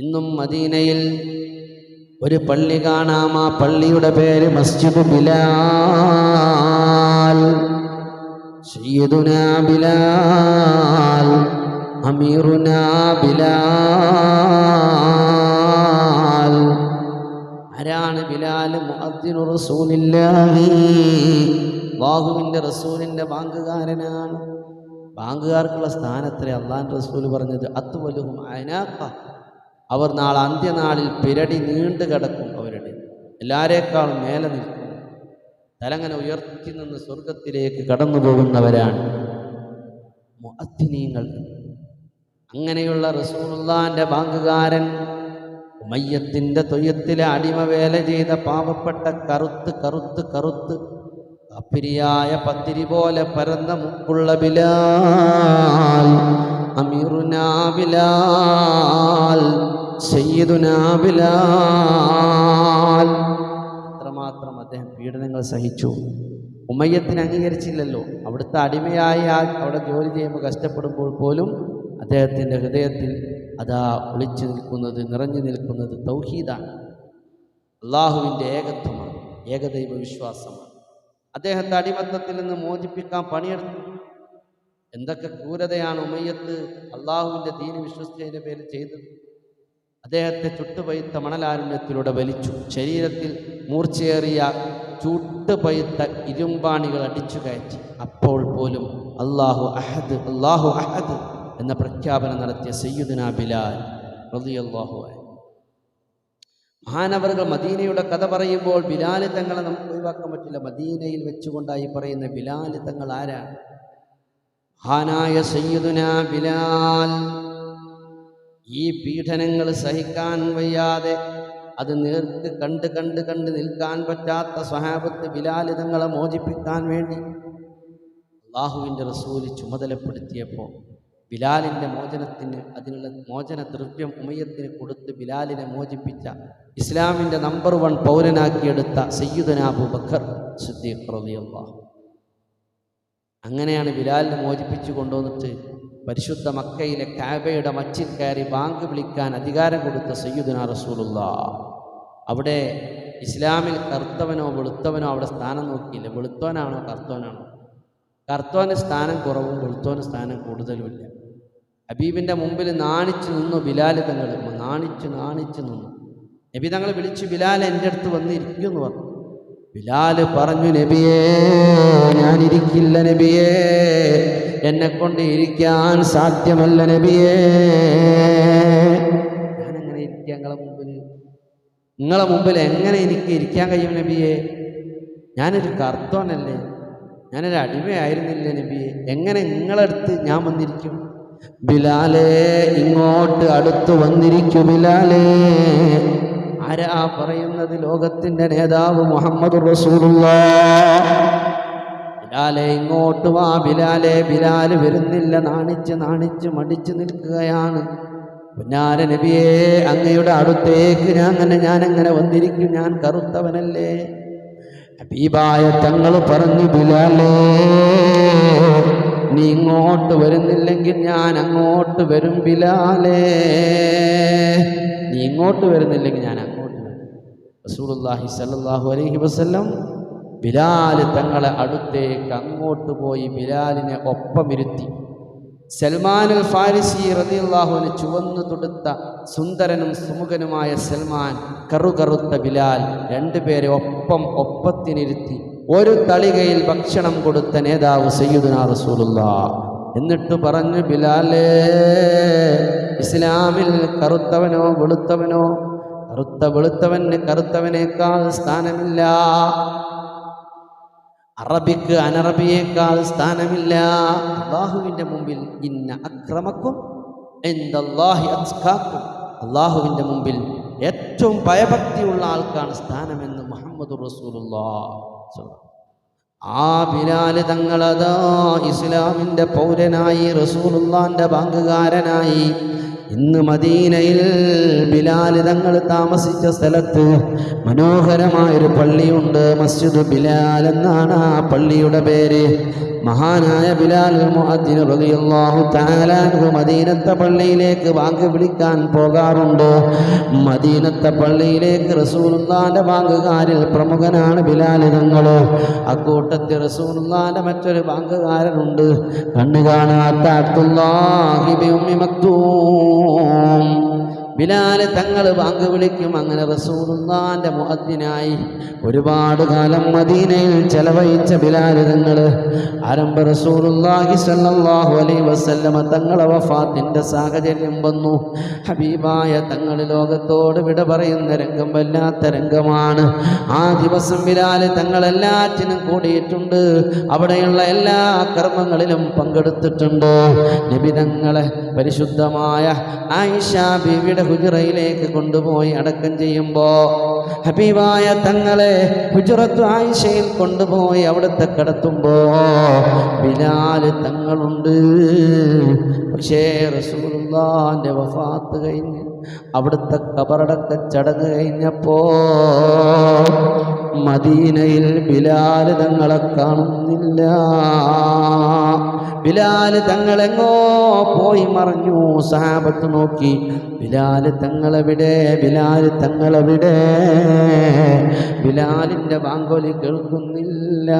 ഇന്നും മദീനയിൽ ഒരു പള്ളി കാണാം. ആ പള്ളിയുടെ പേര് മസ്ജിദ് ബിലാൽ. സയ്യിദുന ബിലാൽ അമീറുന ബിലാൽ. ആരാണ് ബിലാൽ? മുഅദ്ദിനു റസൂലില്ലാഹി. അല്ലാഹുവിന്റെ റസൂലിന്റെ ബാങ്കുകാരനാണ്. ബാങ്കുകാർക്കുള്ള സ്ഥാനത്തിലെ അള്ളാൻ റസൂൽ പറഞ്ഞത് അത്തുവലുഹും അനാക്ക അവർ നാളെ അന്ത്യനാളിൽ പിരടി നീണ്ടു കിടക്കും അവരുടെ. എല്ലാരേക്കാളും മേലെ നിൽക്കും. തലങ്ങനെ ഉയർത്തി നിന്ന് സ്വർഗത്തിലേക്ക് കടന്നു പോകുന്നവരാണ് മുഅദ്ദിനീങ്ങൾ. അങ്ങനെയുള്ള റസൂലുള്ളാന്റെ ബാങ്കുകാരൻ ഉമയ്യത്തിന്റെ തൊയ്യത്തിലെ അടിമ വേല ചെയ്ത പാവപ്പെട്ട കറുത്ത് കറുത്ത് കറുത്ത് അപ്പിരിയായ പത്തിരി പോലെ പരന്ന മുക്കുള്ള ബിലാൽ അമീറുനാ ബിലാൽ സയ്യിദുനാ അത്രമാത്രം അദ്ദേഹം പീഡനങ്ങൾ സഹിച്ചു. ഉമ്മയ്യത്തിന് അംഗീകരിച്ചില്ലല്ലോ. അവിടുത്തെ അടിമയായി ആ അവിടെ ജോലി ചെയ്യുമ്പോൾ കഷ്ടപ്പെടുമ്പോൾ പോലും അദ്ദേഹത്തിന്റെ ഹൃദയത്തിൽ അതാ ഒളിച്ചു നിൽക്കുന്നത് നിറഞ്ഞു നിൽക്കുന്നത് തൗഹീദാണ്. അള്ളാഹുവിന്റെ ഏകത്വമാണ് ഏകദൈവ വിശ്വാസമാണ്. അദ്ദേഹത്തെ അടിമത്തത്തിൽ നിന്ന് മോചിപ്പിക്കാൻ പണിയെടുത്തു. എന്തൊക്കെ ക്രൂരതയാണ് ഉമയ്യത്ത് അള്ളാഹുവിന്റെ ദീന വിശ്വസ്തയുടെ പേരിൽ ചെയ്തത്. അദ്ദേഹത്തെ ചുട്ടുപയുത്ത മണലാരുണ്യത്തിലൂടെ വലിച്ചു. ശരീരത്തിൽ മൂർച്ചയേറിയ ചുട്ടുപഴുത്ത ഇരുമ്പാണികൾ അടിച്ചു കയറ്റി. അപ്പോൾ പോലും അള്ളാഹു അഹദ് അള്ളാഹു അഹദ് എന്ന പ്രഖ്യാപനം നടത്തിയ സയ്യുദിന ബിലാൽ റളിയല്ലാഹു അൻഹു. മഹാനവറുകൾ മദീനയുടെ കഥ പറയുമ്പോൾ ബിലാൽ തങ്ങളെ നമുക്ക് ഒഴിവാക്കാൻ പറ്റില്ല. മദീനയിൽ വെച്ചുകൊണ്ടായി പറയുന്ന ബിലാൽ തങ്ങൾ ആരാണ്? മഹാനായ സയ്യുദുന ബിലാൽ ഈ പീഡനങ്ങൾ സഹിക്കാൻ വയ്യാതെ അത് നേർക്ക് കണ്ട് കണ്ട് കണ്ട് നിൽക്കാൻ പറ്റാത്ത സ്വഹാബത്ത് ബിലാലിതങ്ങളെ മോചിപ്പിക്കാൻ വേണ്ടി അള്ളാഹുവിന്റെ റസൂൽ ചുമതലപ്പെടുത്തിയപ്പോൾ ബിലാലിന്റെ മോചനത്തിന് അതിനുള്ള മോചന ദ്രവ്യം ഉമയത്തിന് കൊടുത്ത് ബിലാലിനെ മോചിപ്പിച്ച ഇസ്ലാമിന്റെ നമ്പർ വൺ പൗരനാക്കിയെടുത്ത സയ്യുദനാബു അബൂബക്കർ സിദ്ദീഖ് റബിയുള്ള അങ്ങനെയാണ് ബിലാലിനെ മോചിപ്പിച്ചു കൊണ്ടുവന്നിട്ട് പരിശുദ്ധ മക്കയിലെ കാബയുടെ മച്ചിൽ കയറി ബാങ്ക് വിളിക്കാൻ അധികാരം കൊടുത്ത സയ്യുദിന റസൂലുള്ള. അവിടെ ഇസ്ലാമിൽ കറുത്തവനോ വെളുത്തവനോ അവിടെ സ്ഥാനം നോക്കിയില്ല. വെളുത്തോനാണോ കറുത്തോനാണോ കറുത്തോന് സ്ഥാനം കുറവും വെളുത്തോന് സ്ഥാനം കൂടുതലുമില്ല. ഹബീബിന്റെ മുമ്പിൽ നാണിച്ചു നിന്നു ബിലാൽ തങ്ങൾ. നാണിച്ചു നാണിച്ചു നിന്നു. നബി തങ്ങൾ വിളിച്ചു ബിലാൽ എന്റെ അടുത്ത് വന്നിരിക്കും എന്ന് പറഞ്ഞു. ബിലാൽ പറഞ്ഞു നബിയേ ഞാനിരിക്കില്ല നബിയേ. എന്നെ കൊണ്ട് ഇരിക്കാൻ സാധ്യമല്ല നബിയേ. ഞാനെങ്ങനെ ഇരിക്കാം നിങ്ങളെ മുമ്പിൽ? നിങ്ങളെ മുമ്പിൽ എങ്ങനെ എനിക്ക് ഇരിക്കാൻ കഴിയും നബിയേ? ഞാനൊരു കർത്തോനല്ലേ. ഞാനൊരു അടിമയായിരുന്നില്ല നബിയെ? എങ്ങനെ നിങ്ങളടുത്ത് ഞാൻ വന്നിരിക്കും? ബിലാലേ ഇങ്ങോട്ട് അടുത്ത് വന്നിരിക്കും ബിലാലേ. ആരാ പറയുന്നത്? ലോകത്തിന്റെ നേതാവ് മുഹമ്മദ് റസൂലുള്ള. ബിലാലെ ഇങ്ങോട്ട് വാ ബിലാലെ ബിലാൽ വരുന്നില്ല. നാണിച്ച് നാണിച്ച് മടിച്ചു നിൽക്കുകയാണ്. പുന്നാര നബിയെ അങ്ങയുടെ അടുത്തേക്ക് ഞാൻ അങ്ങനെ ഞാൻ അങ്ങനെ വന്നിരിക്കും. ഞാൻ കറുത്തവനല്ലേ. ഹബീബായ തങ്ങൾ പറഞ്ഞു ബിലാലേ നീ ഇങ്ങോട്ട് വരുന്നില്ലെങ്കിൽ ഞാൻ അങ്ങോട്ട് വരും ബിലാലേ. നീ ഇങ്ങോട്ട് വരുന്നില്ലെങ്കിൽ ഞാൻ റസൂലുള്ളാഹി സല്ലാഹു അലൈഹി വസ്ല്ലം ബിലാൽ തങ്ങളെ അടുത്തേക്ക് അങ്ങോട്ട് പോയി ബിലാലിനെ ഒപ്പമിരുത്തി. സൽമാൻ സൽമാനുൽ ഫാരിസി റതിയുള്ളാഹുവിന് ചുവന്നു തൊടുത്ത സുന്ദരനും സുമുഖനുമായ സൽമാൻ കറുകറുത്ത ബിലാൽ രണ്ടുപേരെ ഒപ്പം ഒപ്പത്തിനിരുത്തി ഒരു തളികയിൽ ഭക്ഷണം കൊടുത്ത നേതാവ് സയ്യുദ്നാ റസൂലുള്ള എന്നിട്ട് പറഞ്ഞു ബിലാലേ ഇസ്ലാമിൽ കറുത്തവനോ വെളുത്തവനോ കറുത്ത വെളുത്തവന് കറുത്തവനേക്കാൾ സ്ഥാനമില്ല. അറബിക്ക് അനറബിയേക്കാൾ സ്ഥാനമില്ല. അള്ളാഹുവിന്റെ മുമ്പിൽ ഇന്ന അക്രമക്കും എന്തല്ലാഹി അസ്കാക്കും അള്ളാഹുവിന്റെ മുമ്പിൽ ഏറ്റവും ഭയഭക്തിയുള്ള ആൾക്കാണ് സ്ഥാനമെന്ന് മുഹമ്മദ് ആ ബിലാൽ തങ്ങളതാ ഇസ്ലാമിന്റെ പൗരനായി റസൂലുള്ളാന്റെ ബാങ്കുകാരനായി ഇന്ന് മദീനയിൽ ബിലാൽ തങ്ങൾ താമസിച്ച സ്ഥലത്ത് മനോഹരമായൊരു പള്ളിയുണ്ട്. മസ്ജിദ് ബിലാൽ എന്നാണ് ആ പള്ളിയുടെ പേര്. മഹാനായ ബിലാൽ റളിയല്ലാഹു തആല അൻഹു മദീനത്തെ പള്ളിയിലേക്ക് വാങ്ക് വിളിക്കാൻ പോകാറുണ്ട്. മദീനത്തെ പള്ളിയിലേക്ക് റസൂലുള്ളാന്റെ ബാങ്കുകാരിൽ പ്രമുഖനാണ് ബിലാൽ തങ്ങൾ. അക്കൂട്ടത്തിൽ റസൂലുള്ളാന്റെ മറ്റൊരു ബാങ്കുകാരനുണ്ട് കണ്ണു കാണാത്ത അബ്ദുല്ലാഹി ബിൻ ഉമ്മി മക്തൂം. ബിലാൽ തങ്ങൾ വാങ്ക് വിളിക്കും. അങ്ങനെ റസൂലുള്ളാന്റെ മുഅദ്ദിനായി ഒരുപാട് കാലം മദീനയിൽ ചെലവഴിച്ച ബിലാൽ തങ്ങൾ ആരംഭ റസൂലുള്ളാഹി സ്വല്ലല്ലാഹു അലൈഹി വസല്ലമ തങ്ങളെ വഫാത്തിന്റെ സാഹചര്യം വന്നു. ഹബീബായ തങ്ങൾ ലോകത്തോട് വിട പറയുന്ന രംഗം വല്ലാത്ത രംഗമാണ്. ആ ദിവസം ബിലാൽ തങ്ങളെല്ലാറ്റിനും കൂടിയിട്ടുണ്ട്. അവിടെയുള്ള എല്ലാ കർമ്മങ്ങളിലും പങ്കെടുത്തിട്ടുണ്ട്. നിബിതങ്ങളെ പരിശുദ്ധമായ ആയിഷ ബീവിയുടെ ഹുജറയിലേക്ക് കൊണ്ടുപോയി അടക്കം ചെയ്യുമ്പോൾ ഹബീബായ തങ്ങളെ ഹുജറത്ത് ആയിഷയിൽ കൊണ്ടുപോയി അവിടുത്തെ കടത്തുമ്പോ ബിലാൽ തങ്ങളുണ്ട്. പക്ഷേ റസൂലുള്ളാന്റെ വഫാത്ത് കഴിഞ്ഞ് അവിടുത്തെ കബറടക്ക ചടങ്ങ് കഴിഞ്ഞപ്പോ മദീനയിൽ ബിലാൽ തങ്ങളെ കാണുന്നില്ല. ബിലാൽ തങ്ങളെങ്ങോ പോയി മറഞ്ഞു. സഹാബത്ത് നോക്കി ബിലാൽ തങ്ങളെവിടെ ബിലാൽ തങ്ങളെവിടെ ബിലാലിന്റെ ബാങ്കൊലി കേൾക്കുന്നില്ല.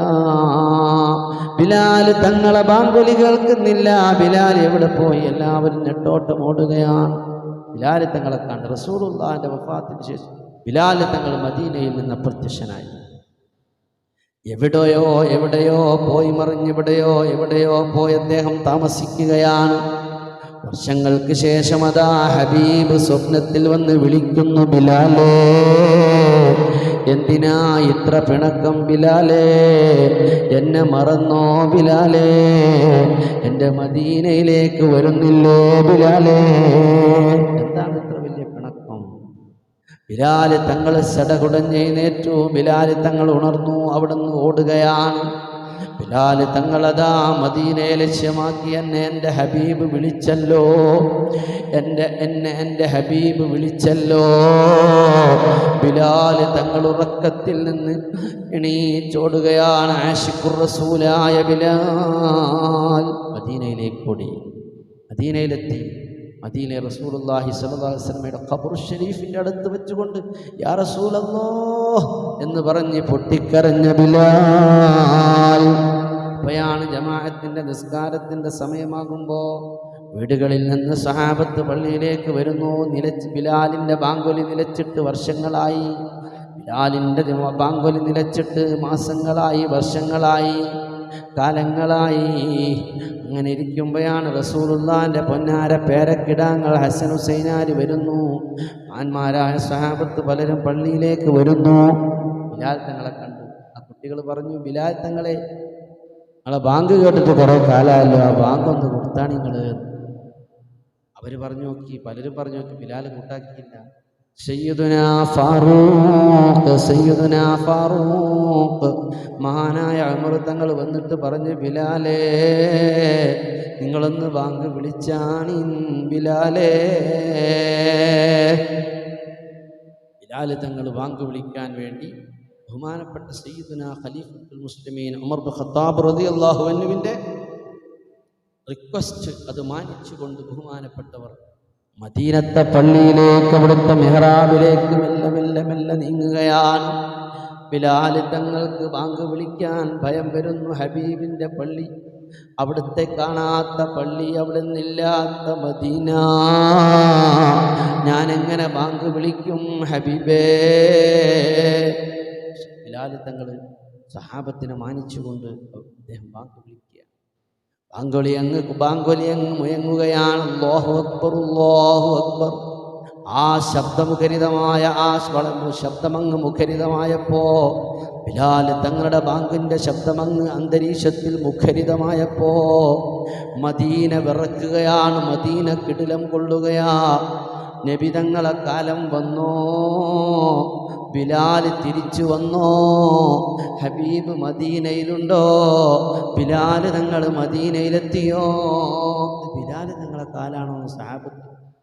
ബിലാൽ തങ്ങളെ ബാങ്കൊലി കേൾക്കുന്നില്ല. ബിലാൽ എവിടെ പോയി? എല്ലാവരും നെട്ടോട്ടം ഓടുകയാണ് ബിലാൽ തങ്ങളെ കണ്ട് റസൂലുള്ളാഹിന്റെ വഫാത്തിന് ശേഷം ബിലാൽ തങ്ങൾ മദീനയിൽ നിന്ന് അപ്രത്യക്ഷനായി എവിടെയോ എവിടെയോ പോയി മറിഞ്ഞെവിടെയോ എവിടെയോ പോയി അദ്ദേഹം താമസിക്കുകയാണ്. വർഷങ്ങൾക്ക് ശേഷം അതാ ഹബീബ് സ്വപ്നത്തിൽ വന്ന് വിളിക്കുന്നു ബിലാലേ. എന്തിനാ ഇത്ര പിണക്കം ബിലാലേ? എന്നെ മറന്നോ ബിലാലേ? എന്റെ മദീനയിലേക്ക് വരുന്നില്ലേ ബിലാലേ? എന്താണ് ഇത്ര വലിയ പിണക്കം? ബിലാൽ തങ്ങൾ സടകുടഞ്ഞെഴുന്നേറ്റു ബിലാൽ തങ്ങൾ ഉണർന്നു. അവിടുന്ന് ഓടുകയാണ്. ബിലാൽ തങ്ങളതാ മദീനയെ ലക്ഷ്യമാക്കി എന്നെ എന്റെ ഹബീബ് വിളിച്ചല്ലോ. എന്റെ എന്നെ എന്റെ ഹബീബ് വിളിച്ചല്ലോ. ബിലാൽ തങ്ങൾ ഉറക്കത്തിൽ നിന്ന് എണീച്ചോടുകയാണ്. ആഷിഖുർ റസൂലായ ബിലാൽ. മദീനയിലേക്ക് ഓടി. മദീനയിലെത്തി. മദീനെ റസൂലുള്ളാഹി സലഹുസ്ലമയുടെ ഖബർ ഷെരീഫിന്റെ അടുത്ത് വെച്ചുകൊണ്ട് യാ റസൂലല്ലോ എന്ന് പറഞ്ഞ് പൊട്ടിക്കരഞ്ഞ ബിലാൽ. അപ്പോഴാണ് ജമാഅത്തിന്റെ നിസ്കാരത്തിന്റെ സമയമാകുമ്പോൾ വീടുകളിൽ നിന്ന് സഹാബത്ത് പള്ളിയിലേക്ക് വരുന്നു. നിലച്ച് ബിലാലിന്റെ ബാങ്കൊലി നിലച്ചിട്ട് വർഷങ്ങളായി. ബിലാലിന്റെ ബാങ്കൊലി നിലച്ചിട്ട് മാസങ്ങളായി വർഷങ്ങളായി കാലങ്ങളായി. അങ്ങനെ ഇരിക്കുമ്പോഴാണ് റസൂലുള്ളാന്റെ പൊന്നാര പേരക്കിടാങ്ങൾ ഹസൻ ഹുസൈനാര് വരുന്നു. ആന്മാരായ സഹാബത്ത് പലരും പള്ളിയിലേക്ക് വരുന്നു. ബിലാൽ തങ്ങളെ കണ്ടു. ആ കുട്ടികൾ പറഞ്ഞു ബിലാൽ തങ്ങളെ നിങ്ങളെ ബാങ്ക് കേട്ടിട്ട് കുറേ കാലമല്ലോ ആ ബാങ്ക് ഒന്ന് കൊടുത്താണ് നിങ്ങൾ അവർ പറഞ്ഞു നോക്കി പലരും പറഞ്ഞു നോക്കി ബിലാൽ കൂട്ടാക്കിയില്ല. ഫാറൂഖ് ഫാറൂഖ് മഹാനായ അമൃതങ്ങൾ വന്നിട്ട് പറഞ്ഞു ബിലാലേ നിങ്ങളൊന്ന് ബാങ്ക് വിളിച്ചാണി ബിലാലേ. ബിലാൽ തങ്ങൾ ബാങ്ക് വിളിക്കാൻ വേണ്ടി ബഹുമാനപ്പെട്ട സയ്യിദുന ഖലീഫുൽ മുസ്ലിമീൻ ഉമർ ഖത്താബ് റളിയല്ലാഹു അൻഹുവിന്റെ റിക്വസ്റ്റ് അത് മാനിച്ചുകൊണ്ട് ബഹുമാനപ്പെട്ടവർ മദീനത്തെ പള്ളിയിലേക്ക് അവിടുത്തെ മെഹ്റാബിലേക്ക് മെല്ലെ മെല്ലെ മെല്ലെ നീങ്ങുകയാണ്. ബിലാൽ തങ്ങൾക്ക് ബാങ്ക് വിളിക്കാൻ ഭയം വരുന്നു. ഹബീബിന്റെ പള്ളി അവിടുത്തെ കാണാത്ത പള്ളി അവിടെ നിന്നില്ലാത്ത മദീന. ഞാൻ എങ്ങനെ ബാങ്ക് വിളിക്കും ഹബീബേ? ബിലാൽ തങ്ങൾ സഹാബത്തിനെ മാനിച്ചുകൊണ്ട് അദ്ദേഹം ബാങ്ക് വിളിക്കുക ബാങ്കൊലി അങ്ങ് ബാങ്കൊലി അങ്ങ് മുയങ്ങുകയാണ് അല്ലാഹു അക്ബർ അല്ലാഹു അക്ബർ. ആ ശബ്ദമുഖരിതമായ ആ ശബ്ദമങ്ങ് മുഖരിതമായപ്പോ ബിലാൽ തങ്ങളുടെ ബാങ്കിന്റെ ശബ്ദമങ്ങ് അന്തരീക്ഷത്തിൽ മുഖരിതമായപ്പോ മദീന വിറക്കുകയാണ് മദീന കിടിലം കൊള്ളുകയാ. നബിതങ്ങളെ കാലം വന്നോ ബിലാൽ തിരിച്ചു വന്നോ? ഹബീബ് മദീനയിലുണ്ടോ? ബിലാൽ തങ്ങൾ മദീനയിലെത്തിയോ? ബിലാൽ തങ്ങളെ കാലാണോ സാബ്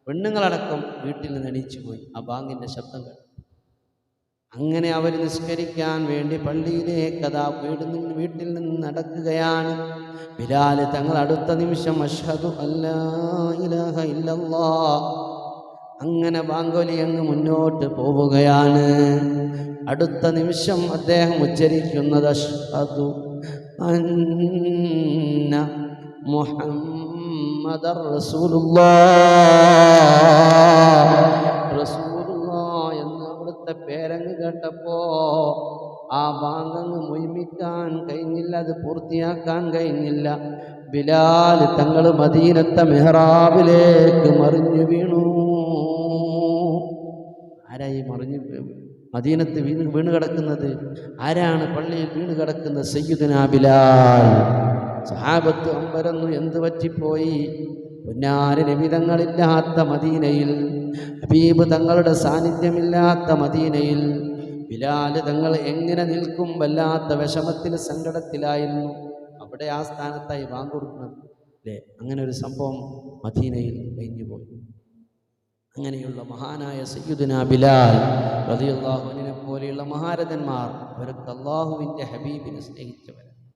പെണ്ണുങ്ങളടക്കം വീട്ടിൽ നിന്ന് എണീച്ചു പോയി. ആ ബാങ്കിന്റെ ശബ്ദം കേട്ടു. അങ്ങനെ അവർ നിസ്കരിക്കാൻ വേണ്ടി പള്ളിയിലേക്ക് അതാ വീട് നിന്ന് വീട്ടിൽ നിന്ന് നടക്കുകയാണ്. ബിലാൽ തങ്ങൾ അടുത്ത നിമിഷം അഷ്ഹദു അല്ലാ ഇലഹ ഇല്ലല്ലാ അങ്ങനെ ബാങ്കൊലി അങ്ങ് മുന്നോട്ട് പോവുകയാണ്. അടുത്ത നിമിഷം അദ്ദേഹം ഉച്ചരിക്കുന്നത് അഷ്ഹദു അന്ന റസൂലുള്ളാഹ്. എന്ന് അവിടുത്തെ പേരങ്ങ് കേട്ടപ്പോ ആ ബാങ്കങ്ങ് മൊയ്മിക്കാൻ കഴിഞ്ഞില്ല അത് പൂർത്തിയാക്കാൻ കഴിഞ്ഞില്ല. ബിലാൽ തങ്ങൾ മദീനത്തെ മെഹ്റാബിലേക്ക് മറിഞ്ഞു വീണു. ആരായി മറിഞ്ഞു മദീനത്ത് വീണ് വീണ് കിടക്കുന്നത്? ആരാണ് പള്ളിയിൽ വീണ് കിടക്കുന്നത് സയ്യുദിനാബിലാൽ ബിലാൽ? സഹാബത്ത് അമ്പരന്നു എന്ത് പറ്റിപ്പോയി? പൊന്നാര നിമിതങ്ങളില്ലാത്ത മദീനയിൽ ഹബീബ് തങ്ങളുടെ സാന്നിധ്യമില്ലാത്ത മദീനയിൽ ബിലാൽ തങ്ങൾ എങ്ങനെ നിൽക്കും വല്ലാത്ത വിഷമത്തിൽ സങ്കടത്തിലായിരുന്നു. അവിടെ ആ സ്ഥാനത്തായി ബാങ്ക് കൊടുക്കുന്നത് അല്ലേ അങ്ങനെ ഒരു സംഭവം മദീനയിൽ കഴിഞ്ഞുപോയി. അങ്ങനെയുള്ള മഹാനായ സയ്യുദിന ബിലാൽ റളിയല്ലാഹുവിനെ പോലെയുള്ള മഹാരഥന്മാർ അവരൊക്കെ അള്ളാഹുവിന്റെ ഹബീബിനെ സ്നേഹിച്ചവരാണ്.